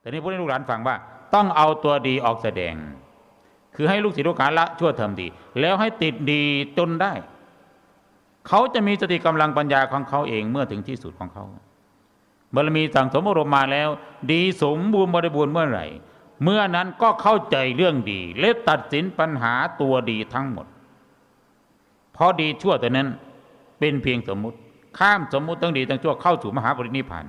แต่นี่พูดให้ลูกหลานฟังว่า ต้องเอาตัวดีออกแสดง คือให้ลูกศิษย์ลูกหาละชั่วทำดี แล้วให้ติดดีจนได้ เขาจะมีสติกำลังปัญญาของเขาเองเมื่อถึงที่สุดของเขาบารมีสั่งสมอารมณ์มาแล้ว ดีสมบูรณ์บริบูรณ์เมื่อไหร่ เมื่อนั้นก็เข้าใจเรื่องดี และตัดสินปัญหาตัวดีทั้งหมด เพราะดีชั่วตัวนั้นเป็นเพียงสมมุติ ข้ามสมมุติทั้งดีทั้งชั่วเข้าสู่มหาปรินิพพาน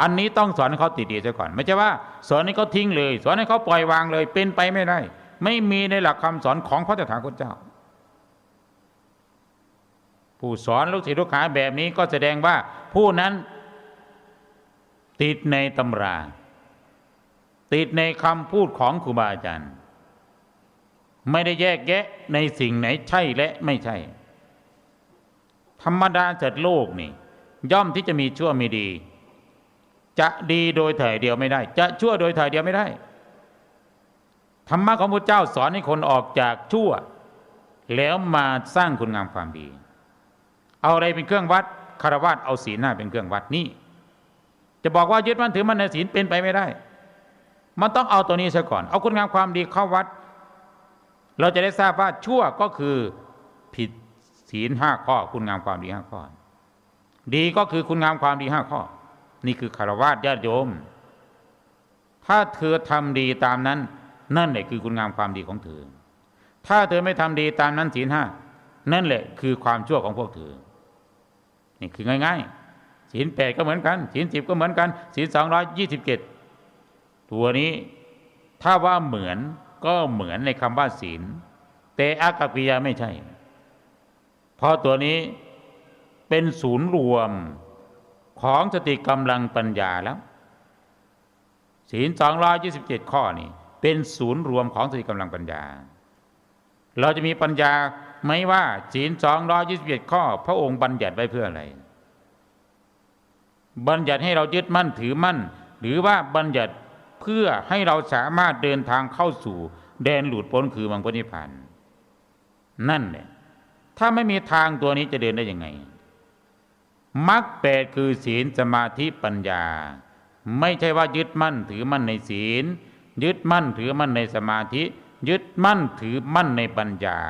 อันนี้ต้องสอนให้เขาติดดีซะก่อน ไม่ใช่ว่า สอนให้เขาทิ้งเลย สอนให้เขาปล่อยวางเลย เป็นไปไม่ได้ ไม่มีในหลักคำสอนของพระตถาคตเจ้า ผู้สอนลูกศิษย์ลูกหาแบบนี้ก็แสดงว่าผู้นั้นติดในตำรา ติดในคำพูดของครูบาอาจารย์ ไม่ได้แยกแยะในสิ่งไหนใช่และไม่ใช่ ธรรมดาจัดโลกนี่ ย่อมที่จะมีชั่วมีดี จะดีโดยถ่ายเดียวไม่ได้ จะชั่วโดยถ่ายเดียวไม่ได้ธรรมะของพระเจ้าสอนให้คนออกจากชั่ว แล้วมาสร้างคุณงามความดี เอาอะไรเป็นเครื่องวัดคารวะเอาศีลหน้าเป็นเครื่องวัดนี่จะบอกว่ายึดมั่นถือมั่นในศีลเป็นไปไม่ได้ มันต้องเอาตัวนี้ซะก่อน เอาคุณงามความดีเข้าวัด เราจะได้ทราบว่าชั่วก็คือผิดศีลห้าข้อ คุณงามความดีห้าข้อ ดีก็คือคุณงามความดีห้าข้อ นี่คือคารวะญาติโยม ถ้าเธอทำดีตามนั้น นั่นแหละคือคุณงามความดีของเธอ ถ้าเธอไม่ทำดีตามนั้นศีลห้านั่นแหละคือความชั่วของพวกเธอ นี่คือง่ายๆศีลแปดก็เหมือนกันศีลสิบก็เหมือนกันศีลสองร้อยยี่สิบเจ็ดตัวนี้ถ้าว่าเหมือนก็เหมือนในคำว่าศีลแต่อากัปปิยาไม่ใช่ เพราะตัวนี้เป็นศูนย์รวม ของสติกำลังปัญญาแล้วศีลสองร้อยยี่สิบเจ็ดข้อนี่เป็นศูนย์รวมของสติกำลังปัญญา เราจะมีปัญญาไหมว่าศีลสองร้อยี่สิบเจ็ดข้อ พระองค์บัญญัติไว้เพื่ออะไร บัญญัติให้เรายึดมั่นถือมั่น หรือว่าบัญญัติเพื่อให้เราสามารถเดินทางเข้าสู่ แดนหลุดพ้นคือมังคนิพพานนั่นแหละถ้าไม่มีทางตัวนี้จะเดินได้ยังไง มรรคแปดคือศีลสมาธิปัญญา ไม่ใช่ว่ายึดมั่นถือมั่นในศีล ยึดมั่นถือมั่นในสมาธิ ยึดมั่นถือมั่นในปัญญา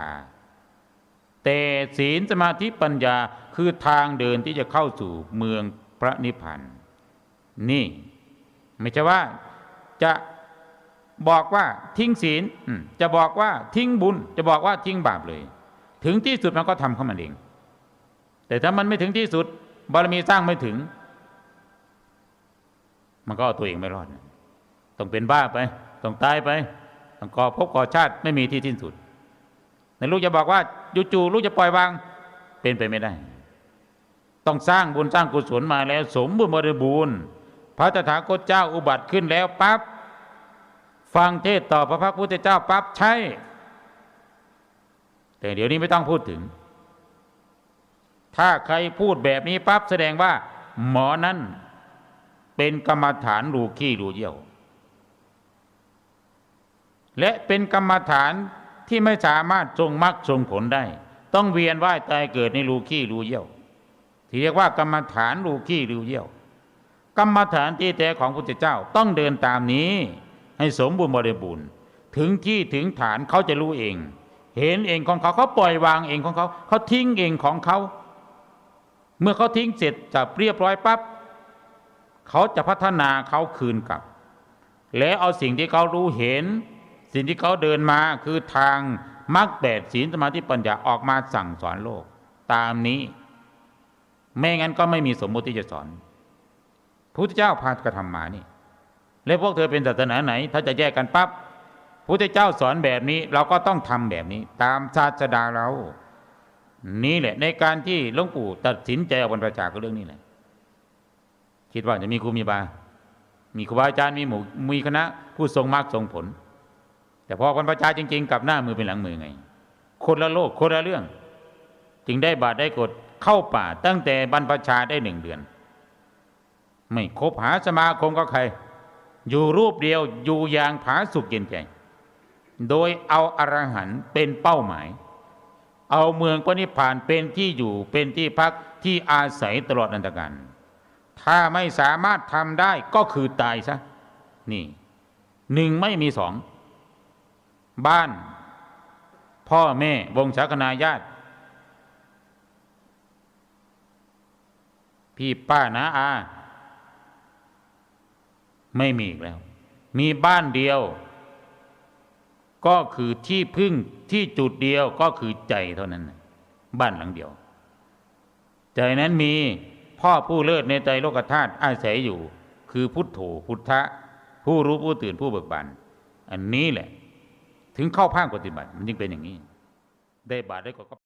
แต่ศีลสมาธิปัญญาคือทางเดินที่จะเข้าสู่เมืองพระนิพพานนี่ ไม่ใช่ว่าจะบอกว่าทิ้งศีลจะบอกว่าทิ้งบุญ จะบอกว่าทิ้งบาปเลย ถึงที่สุดมันก็ทำเข้ามันเอง แต่ถ้ามันไม่ถึงที่สุด บารมีสร้างไม่ถึง มันก็เอาตัวเองไม่รอด ต้องเป็นบ้าไป ต้องตายไป ต้องก่อภพก่อชาติไม่มีที่สิ้นสุด ในลูกจะบอกว่าจู่ๆลูกจะปล่อยวาง เป็นไปไม่ได้ ต้องสร้างบุญสร้างกุศลมาแล้ว สมบูรณ์บริบูรณ์ พระตถาคตเจ้าอุบัติขึ้นแล้วปั๊บฟังเทศต่อพระพักพุทธเจ้าปั๊บใช่ แต่เดี๋ยวนี้ไม่ต้องพูดถึง ถ้าใครพูดแบบนี้ปั๊บแสดงว่า หมอนั้นเป็นกรรมฐานรูขี้รูเยี่ยว และเป็นกรรมฐานที่ไม่สามารถทรงมรรคทรงผลได้ ต้องเวียนว่ายตายเกิดในรูขี้รูเยี่ยว ที่เรียกว่ากรรมฐานรูขี้รูเยี่ยว กรรมฐานที่แท้ของพระพุทธเจ้าต้องเดินตามนี้ ให้สมบูรณ์บริบูรณ์ถึงที่ถึงฐานเขาจะรู้เอง เห็นเองของเขาเขาปล่อยวางเองของเขา เขาทิ้งเองของเขา เมื่อเขาทิ้งเสร็จจะเรียบร้อยปั๊บเขาจะพัฒนาเขาคืนกลับ แล้วเอาสิ่งที่เขารู้เห็น สิ่งที่เขาเดินมาคือทางมรรคแปดศีลสมาธิปัญญาออกมาสั่งสอนโลก ตามนี้ ไม่งั้นก็ไม่มีสมมติที่จะสอนพระพุทธเจ้าพากระทำมานี่ แล้วพวกเธอเป็นศาสนาไหน ถ้าจะแยกกันปับ๊บพระพุทธเจ้าสอนแบบนี้ เราก็ต้องทำแบบนี้ ตามศาสดาเรา นี่แหละ ในการที่หลวงปู่ตัดสินใจเอาบรรพชาก็เรื่องนี้แหละ คิดว่าจะมีครูมีบา มีครูบาอาจารย์มีหมู่มีคณะ ผู้ทรงมรรคทรงผล แต่พอคนประชาจริง ๆ กับหน้ามือเป็นหลังมือไง คนละโลกคนละเรื่อง จึงได้บาดได้กดเข้าป่า ตั้งแต่บรรพชาได้หนึ่งเดือน ไม่คบหาสมาคมกับใคร อยู่รูปเดียวอยู่อย่างผาสุกเย็นใจ โดยเอาอรหันต์เป็นเป้าหมาย เอาเมืองปณิพานเป็นที่อยู่เป็นที่พักที่อาศัยตลอดอันตรการถ้าไม่สามารถทำได้ก็คือตายซะนี่หนึ่งไม่มีสอง บ้าน พ่อแม่วงศาคณาญาติ พี่ป้านาอา ไม่มีอีกแล้ว มีบ้านเดียว ก็คือที่พึ่งที่จุดเดียวก็คือใจเท่านั้น บ้านหลังเดียว ใจนั้นมีพ่อผู้เลิศในใจโลกธาตุอาศัยอยู่ คือพุทโธพุทธะ ผู้รู้ผู้ตื่นผู้เบิกบานอันนี้แหละ ถึงเข้าภาคปฏิบัติ มันจึงเป็นอย่างนี้ ได้บาตรได้ก็